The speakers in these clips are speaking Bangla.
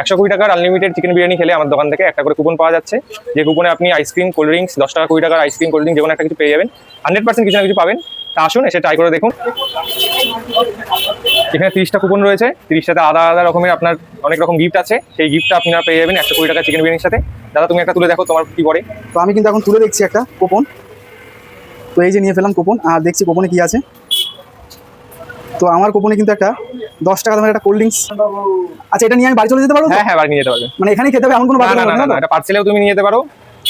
একশো কুড়ি টাকার আনলিমিটেড চিকেন বিরিয়ানি খেলে আমার দোকান থেকে একটা করে কুপন পাওয়া যাচ্ছে। যে কুপনে আপনি আইসক্রিম কোল্ড ড্রিঙ্কস দশ টাকা কুড়ি টাকার আইসক্রিম কোল্ড ড্রিঙ্ক কোনো একটা কিছু পেয়ে যাবেন। হান্ড্রেড পার্সেন্ট কিছু না কিছু পাবেন। তা আসুন, এসে ট্রাই করে দেখুন। এখানে তিরিশটা কুপন রয়েছে। তিরিশটাতে আলাদা আলাদা রকমের আপনার অনেক রকম গিফট আছে। সেই গিফটটা আপনারা পেয়ে যাবেন একশো কুড়ি টাকা চিকেন বিরিয়ানির সাথে। দাদা, তুমি একটা তুলে দেখো তোমার কি করে তো আমি কিন্তু এখন তুলে দেখছি একটা কুপন তো এই যে নিয়ে ফেলাম কুপন আর দেখছি কুপনে কি আছে। তো আমার কুপনে কিন্তু একটা দশ টাকা দামের একটা কোল্ড ড্রিঙ্কস আচ্ছা এটা নিয়ে আমি বাড়ি চলে যেতে পারব তো? হ্যাঁ হ্যাঁ বাড়ি নিয়ে যেতে পারবে। মানে এখানেই খেতে হবে এমন কোনো বাধা না? এটা পার্সেলেও তুমি নিয়ে যেতে পারো।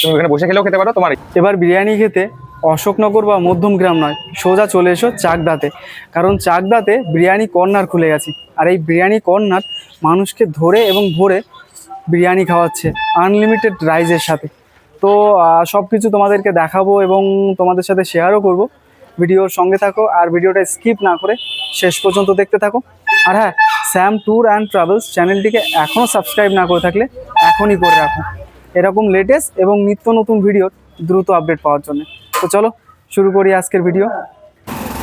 তুমি ওখানে বসে খেলেও খেতে পারো তোমার এবার বিরিয়ানি খেতে অশোকনগর বা মধ্যমগ্রাম নয় সোজা চলে এসো চাকদাতে। কারণ চাকদাতে বিরিয়ানি কর্নার খুলে গেছে। আর এই বিরিয়ানি কর্নার মানুষকে ধরে এবং ভরে বিরিয়ানি খাওয়াচ্ছে আনলিমিটেড রাইজের সাথে। তো সব কিছু তোমাদেরকে দেখাবো এবং তোমাদের সাথে শেয়ারও করব। ভিডিওর সঙ্গে থাকো আর ভিডিওটা স্কিপ না করে শেষ পর্যন্ত দেখতে থাকো। আর হ্যাঁ স্যাম ট্যুর অ্যান্ড ট্রাভেলস চ্যানেলটিকে এখনও সাবস্ক্রাইব না করে থাকলে এখনই করে রাখো। এরকম লেটেস্ট এবং নিত্য নতুন ভিডিওর দ্রুত আপডেট পাওয়ার জন্য। তো চলো শুরু করি আজকের ভিডিও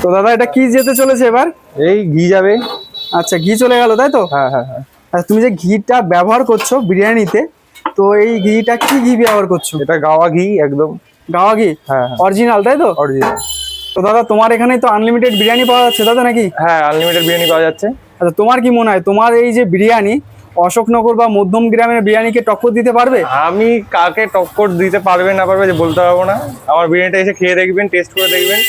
তো দাদা এটা কি যেতে চলেছে এবার? এই ঘি যাবে। আচ্ছা ঘি চলে গেল তাই তো? হ্যাঁ হ্যাঁ হ্যাঁ। তুমি যে ঘিটা ব্যবহার করছ বিরিয়ানিতে তো এই ঘিটা কি ঘি ব্যবহার করছ? এটা গাওয়া ঘি একদম। গাওয়া ঘি? হ্যাঁ হ্যাঁ। অরিজিনাল তাই তো? অরিজিনাল তো দাদা তোমার এখানে তো আনলিমিটেড বিরিয়ানি পাওয়া যাচ্ছে দাদা নাকি? হ্যাঁ আনলিমিটেড বিরিয়ানি পাওয়া যাচ্ছে। আচ্ছা তোমার কি মনে হয় তোমার এই যে বিরিয়ানি অশোকনগর বা মধ্যম গ্রামের বিরিয়ানিকে টক্কর দিতে পারবে? আমি কাকে টক্কর দিতে পারবে না পারবে যে বলতে পারব না। আমার বিরিয়ানিটা এসে খেয়ে দেখবেন টেস্ট করে দেখবেন।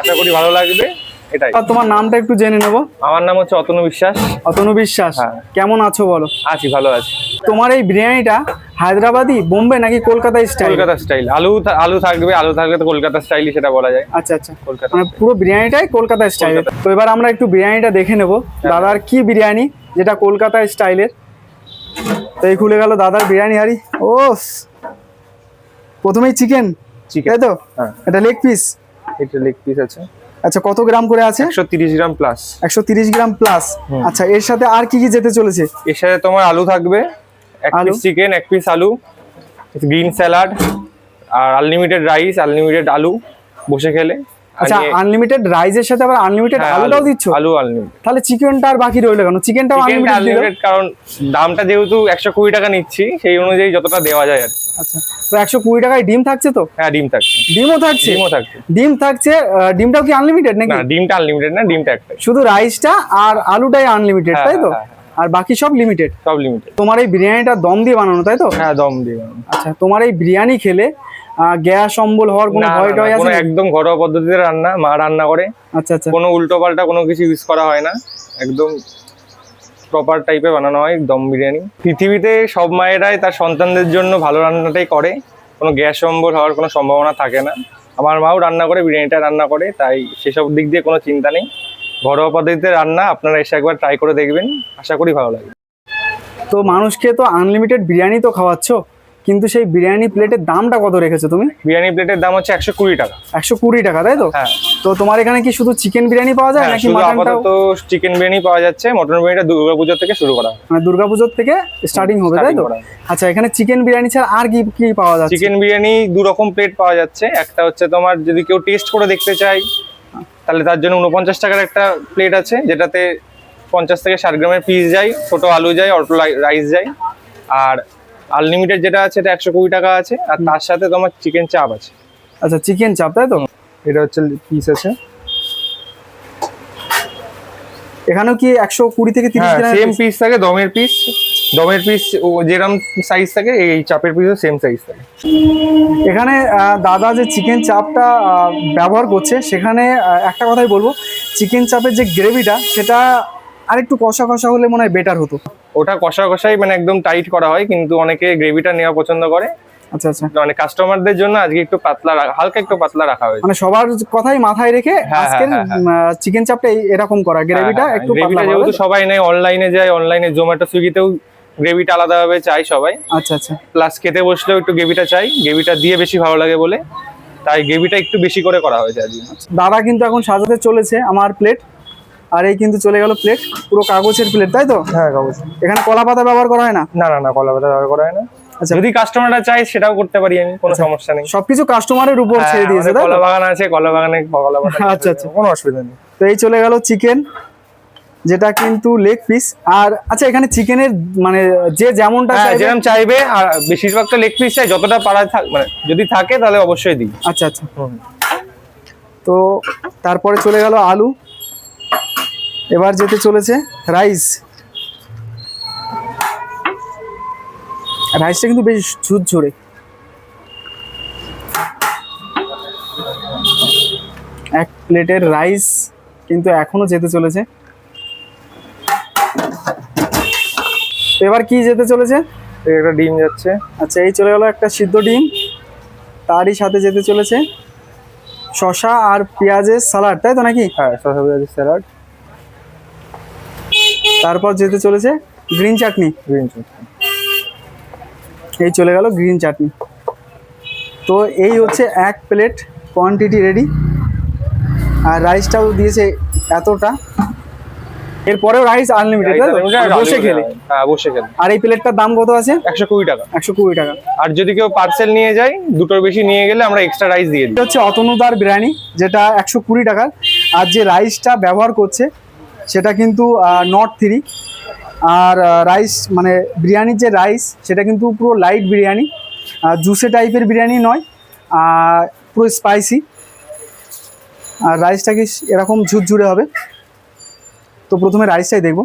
আশা করি ভালো লাগবে এটাই। তোমার নামটা একটু জেনে নেব। আমার নাম হচ্ছে অতনু বিশ্বাস। অতনু বিশ্বাস। হ্যাঁ। কেমন আছো বলো? আছি ভালো আছি। তোমার এই বিরিয়ানিটা হায়দ্রাবাদি বোম্বে নাকি কলকাতা স্টাইল কলকাতা স্টাইল আলু আলু থাকবে আলু থাকলে তো কলকাতা স্টাইলই সেটা বলা যায়। আচ্ছা আচ্ছা। কলকাতা মানে পুরো বিরিয়ানিটাই কলকাতা স্টাইল তো এবার আমরা একটু বিরিয়ানিটা দেখে নেব। দাদার কি বিরিয়ানি যেটা কলকাতা স্টাইলের তো এই খুলে গেল দাদার বিরিয়ানি হাড়ি ও প্রথমেই চিকেন চিকেন তাই তো? হ্যাঁ। এটা লেগ পিস এটা লেগ পিস আছে। আচ্ছা কত গ্রাম করে আছে? একশো তিরিশ গ্রাম প্লাস একশো তিরিশ গ্রাম প্লাস আচ্ছা এর সাথে আর কি কি যেতে চলেছে? এর সাথে তোমার আলু থাকবে এক পিস চিকেন এক পিস আলু গ্রিন স্যালাড আর আনলিমিটেড রাইস আনলিমিটেড আলু বসে খেলে। আচ্ছা আনলিমিটেড রাইসের সাথে আবার আনলিমিটেড হ্যাঁ, আলুটাও আলু- দিচ্ছ? আলু আনলিমিটেড তাহলে চিকেনটা আর বাকি রইল কেন? চিকেনটাও চিকেনটা আনলিমিটেড কারণ দামটা যেহেতু একশো কুড়ি টাকা নিচ্ছি সেই অনুযায়ী যতটা দেওয়া যায় আর। আচ্ছা তো একশো কুড়ি টাকায় ডিম থাকছে তো? হ্যাঁ ডিম থাকছে। ডিমও থাকছে? ডিমও থাকছে। ডিম থাকছে ডিমটাও কি আনলিমিটেড নাকি? না ডিমটা আনলিমিটেড না ডিমটা একটাই। শুধু রাইসটা আর আলুটাই আনলিমিটেড হ্যাঁ, তাই তো? হ্যাঁ, আর বাকি সব লিমিটেড সব লিমিটেড তোমার এই বিরিয়ানিটা দম দিয়ে বানানো তাই তো? হ্যাঁ দম দিয়ে আচ্ছা তোমার এই বিরিয়ানি খেলে গ্যাস অম্বল হওয়ার কোনো ভয় টয় আছে একদম ঘরোয়া পদ্ধতিতে রান্না মা রান্না করে। আচ্ছা আচ্ছা। কোনো উল্টো পাল্টা কোনো কিছু ইউজ করা হয় না। একদম প্রপার টাইপে বানানো হয় দম বিরিয়ানি। পৃথিবীতে সব মায়েরাই তার সন্তানদের জন্য ভালো রান্নাটাই করে। কোনো গ্যাস অম্বল হওয়ার কোনো সম্ভাবনা থাকে না। আমার মাও রান্না করে বিরিয়ানিটা রান্না করে তাই সেসব দিক দিয়ে কোনো চিন্তা নেই। ঘরোয়া পদ্ধতিতে রান্না আপনারা এসে একবার ট্রাই করে দেখবেন। আশা করি ভালো লাগবে। তো মানুষকে তো আনলিমিটেড বিরিয়ানি তো খাওয়াচ্ছ কিন্তু সেই বিরিয়ানি প্লেটের দামটা কত রেখেছো তুমি? বিরিয়ানি প্লেটের দাম হচ্ছে একশো কুড়ি টাকা। একশো কুড়ি টাকা তাই তো? হ্যাঁ। তো তোমার এখানে কি শুধু চিকেন বিরিয়ানি পাওয়া যায় হ্যাঁ, নাকি আপাতত চিকেন বিরিয়ানি পাওয়া যাচ্ছে মটন বিরিয়ানিটা দুর্গাপুজো থেকে শুরু করা মানে দুর্গাপুজোর থেকে স্টার্টিং হবে তাই তো? আচ্ছা এখানে চিকেন বিরিয়ানি ছাড়া আর কি কি পাওয়া যাচ্ছে? চিকেন বিরিয়ানি দু রকম প্লেট পাওয়া যাচ্ছে। একটা হচ্ছে তোমার যদি কেউ টেস্ট করে দেখতে চায় তাহলে তার জন্য উনপঞ্চাশ টাকার একটা প্লেট আছে যেটাতে পঞ্চাশ থেকে ষাট গ্রামের পিস যায় ছোট আলু যায় অল্প রাইস যায়। আর আনলিমিটেড যেটা আছে এটা একশো কুড়ি টাকা আছে। আর তার সাথে তোমার চিকেন চাপ আছে। আচ্ছা চিকেন চাপ তাই তো? এটা হচ্ছে পিস আছে। এখানেও কি একশো কুড়ি থেকে তিরিশ হ্যাঁ সেম পিস থাকে দমের পিস দমের পিস যেরকম সাইজ থাকে এই চাপের পিসও সেম সাইজ থাকে। এখানে দাদা যে চিকেন চাপটা ব্যবহার করছে সেখানে একটা কথাই বলব চিকেন চাপের যে গ্রেভিটা সেটা আরেকটু কষা কষা হলে মনে হয় বেটার হতো। ওটা কষা কষাই মানে একদম টাইট করা হয় কিন্তু অনেকে গ্রেভিটা নেওয়া পছন্দ করে। আচ্ছা আচ্ছা। মানে কাস্টমারদের জন্য আজকে একটু পাতলা রাখা হালকা একটু পাতলা রাখা হয়েছে। মানে সবার কথাই মাথায় রেখে হ্যাঁ, হ্যাঁ, হ্যাঁ। চিকেন চাপটা এরকম করা। গ্রেভিটা হ্যাঁ, একটু পাতলা যেহেতু সবাই নেয় অনলাইনে যায় অনলাইনে জোম্যাটো সুইগিতেও গ্রেভিটা আলাদাভাবে চাই সবাই। আচ্ছা আচ্ছা। প্লাস খেতে বসলেও একটু গ্রেভিটা চাই। গ্রেভিটা দিয়ে বেশি ভালো লাগে বলে। তাই গ্রেভিটা একটু বেশি করে করা হয়েছে আজকে। দাদা কিন্তু এখন সাজাতে চলেছে আমার প্লেট আর এই কিন্তু চলে গেল প্লেট পুরো কাগজের প্লেট তাই তো? হ্যাঁ অবশ্যই এখানে কলা পাতা ব্যবহার করা হয় না? না না না কলা পাতা ব্যবহার করা হয় না। যদি কাস্টমাররা চায় সেটাও করতে পারি আমি কোনো সমস্যা নেই। সবকিছু কাস্টমারের উপর হ্যাঁ, ছেড়ে দিয়েছে তাই কলা বাগান আছে কলা বাগানে কলা পাতা আচ্ছা, আচ্ছা। কোনো অসুবিধা নেই। তো এই চলে গেল চিকেন যেটা কিন্তু লেগ পিস আর আচ্ছা এখানে চিকেনের মানে যে যেমনটা হ্যাঁ চাইবে- যেরকম চাইবে আর বেশিরভাগটা লেগ পিস চাই যতটা পাড়া থাক মানে যদি থাকে তাহলে অবশ্যই দিই। আচ্ছা আচ্ছা। তো তারপরে চলে গেল আলু। এবার যেতে চলেছে রাইস রাইসটা কিন্তু বেশ ঝুরঝুরে। এক প্লেটের রাইস কিন্তু এখনও যেতে চলেছে। এবার কি যেতে চলেছে? একটা ডিম যাচ্ছে। আচ্ছা এই চলে গেল একটা সিদ্ধ ডিম। তারই সাথে যেতে চলেছে শশা আর পেঁয়াজের সালাড তাই তো নাকি? হ্যাঁ শসা পেঁয়াজের স্যালাড তারপর যেতে চলেছে গ্রিন চাটনি গ্রিন এই চলে গেল গ্রিন চাটনি তো এই হচ্ছে এক প্লেট কোয়ান্টিটি রেডি আর রাইসটাও দিয়েছে এতটা। এরপরেও রাইস আনলিমিটেড বসে খেলে। হ্যাঁ বসে খেলে। আর এই প্লেটটার দাম কত আছে? একশো কুড়ি টাকা। একশো কুড়ি টাকা। আর যদি কেউ পার্সেল নিয়ে যায় দুটোর বেশি নিয়ে গেলে আমরা এক্সট্রা রাইস দিয়ে দিই। এটা হচ্ছে অতনুদার বিরিয়ানি যেটা একশো কুড়ি টাকার। আর যে রাইসটা ব্যবহার করছে সেটা কিন্তু নট থ্রি আর রাইস মানে বিরিয়ানির যে রাইস সেটা কিন্তু পুরো লাইট বিরিয়ানি। জুসে টাইপের বিরিয়ানি নয়, আর পুরো স্পাইসি আর রাইসটা কি এরকম ঝুরঝুরে হবে? তো প্রথমে রাইসটাই দেখব।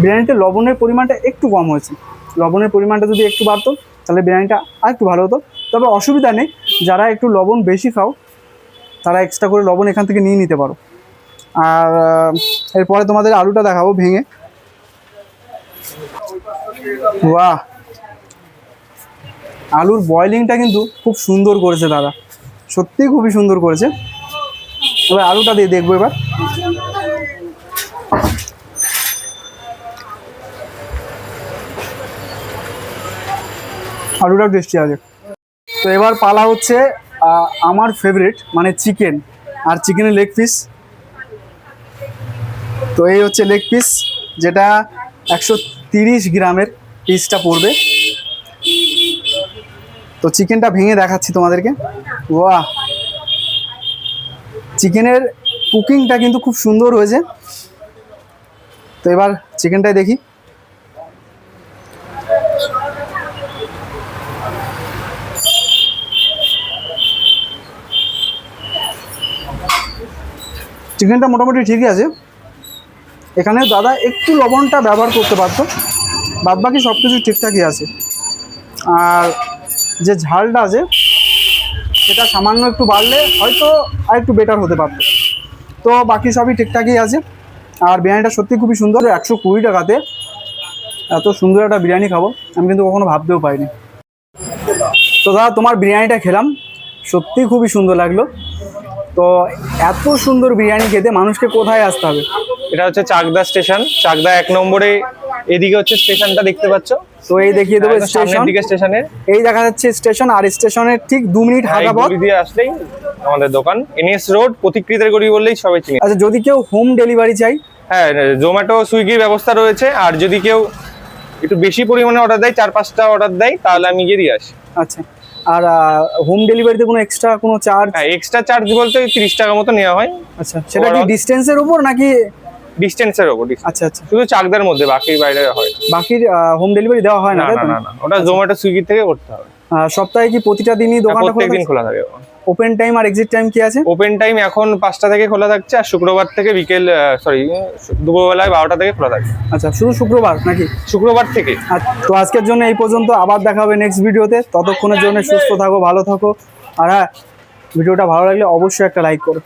বিরিয়ানিতে লবণের পরিমাণটা একটু কম হয়েছে। লবণের পরিমাণটা যদি একটু বাড়তো, তাহলে বিরিয়ানিটা আর একটু ভালো হতো। তবে অসুবিধা নেই। যারা একটু লবণ বেশি খাও, তারা এক্সট্রা করে লবণ এখান থেকে নিয়ে নিতে পারো। আর এরপরে তোমাদের আলুটা দেখাবো ভেঙে। বাহ! আলুর বয়েলিংটা কিন্তু খুব সুন্দর করেছে দাদা। সত্যিই খুবই সুন্দর করেছে। এবার আলুটা দিয়ে দেখব এবার। আলুটাও টেস্টি আছে। তো এবার পালা হচ্ছে আমার ফেভারিট মানে চিকেন আর চিকেনের লেগ পিস তো এই হচ্ছে লেগ পিস যেটা একশো তিরিশ গ্রামের পিসটা পড়বে। তো চিকেনটা ভেঙে দেখাচ্ছি তোমাদেরকে। ওয়াহ! চিকেনের কুকিংটা কিন্তু খুব সুন্দর হয়েছে। তো এবার চিকেনটাই দেখি। চিকেনটা মোটামুটি ঠিকই আছে। এখানে দাদা একটু লবণটা ব্যবহার করতে পারতো। বাদ বাকি সব কিছু ঠিকঠাকই আছে। আর যে ঝালটা আছে, সেটা সামান্য একটু বাড়লে হয়তো আর একটু বেটার হতে পারতো। তো বাকি সবই ঠিকঠাকই আছে। আর বিরিয়ানিটা সত্যি খুবই সুন্দর। একশো কুড়ি টাকাতে এত সুন্দর একটা বিরিয়ানি খাব, আমি কিন্তু কখনো ভাবতেও পারিনি। তো দাদা, তোমার বিরিয়ানিটা খেলাম। সত্যি খুবই সুন্দর লাগল। তো এত সুন্দর বিরিয়ানি খেতে মানুষকে কোথায় আসতে হবে? এটা হচ্ছে চাকদা স্টেশন। চাকদা এক নম্বরে এদিকে হচ্ছে স্টেশনটা দেখতে পাচ্ছ। তো এই দেখিয়ে দেবো একদম সামনের স্টেশন। দিকে স্টেশনের। এই দেখা যাচ্ছে স্টেশন আর স্টেশনের ঠিক দু মিনিট হাঁটা পথ দিয়ে আসলেই আমাদের দোকান। এনএস রোড প্রতিকৃতের গড়ি বললেই সবাই চিনি। আচ্ছা যদি কেউ হোম ডেলিভারি চাই? হ্যাঁ জোম্যাটো সুইগির ব্যবস্থা রয়েছে। আর যদি কেউ একটু বেশি পরিমাণে অর্ডার দেয় চার পাঁচটা অর্ডার দেয় তাহলে আমি গিয়ে দিয়ে আসি। আচ্ছা। আর হোম ডেলিভারিতে কোনো এক্সট্রা কোনো চার্জ হ্যাঁ এক্সট্রা চার্জ বলতে তিরিশ টাকা মতো নেওয়া হয়। আচ্ছা সেটা কি ডিস্টেন্সের উপর নাকি? ডিস্টেন্সের উপর আচ্ছা আচ্ছা। শুধু চাকদার মধ্যে বাকি বাইরে হয়। বাকি বাকির হোম ডেলিভারি দেওয়া হয় না না না তো? না না ওটা জোম্যাটো সুইগি থেকে করতে হবে। সপ্তাহে কি প্রতিটা দিনই দোকানটা প্রত্যেকদিন খোলা থাকে। ওপেন টাইম আর এক্সিট টাইম কি আছে? ওপেন টাইম এখন পাঁচটা থেকে খোলা থাকছে আর শুক্রবার থেকে বিকেল সরি দুপুরবেলায় বারোটা থেকে খোলা থাকছে। আচ্ছা শুধু শুক্রবার নাকি? শুক্রবার থেকে। তো আজকের জন্য এই পর্যন্ত আবার দেখা হবে নেক্সট ভিডিওতে ততক্ষণের জন্য সুস্থ থাকো ভালো থাকো। আর হ্যাঁ ভিডিওটা ভালো লাগলে অবশ্যই একটা লাইক করো।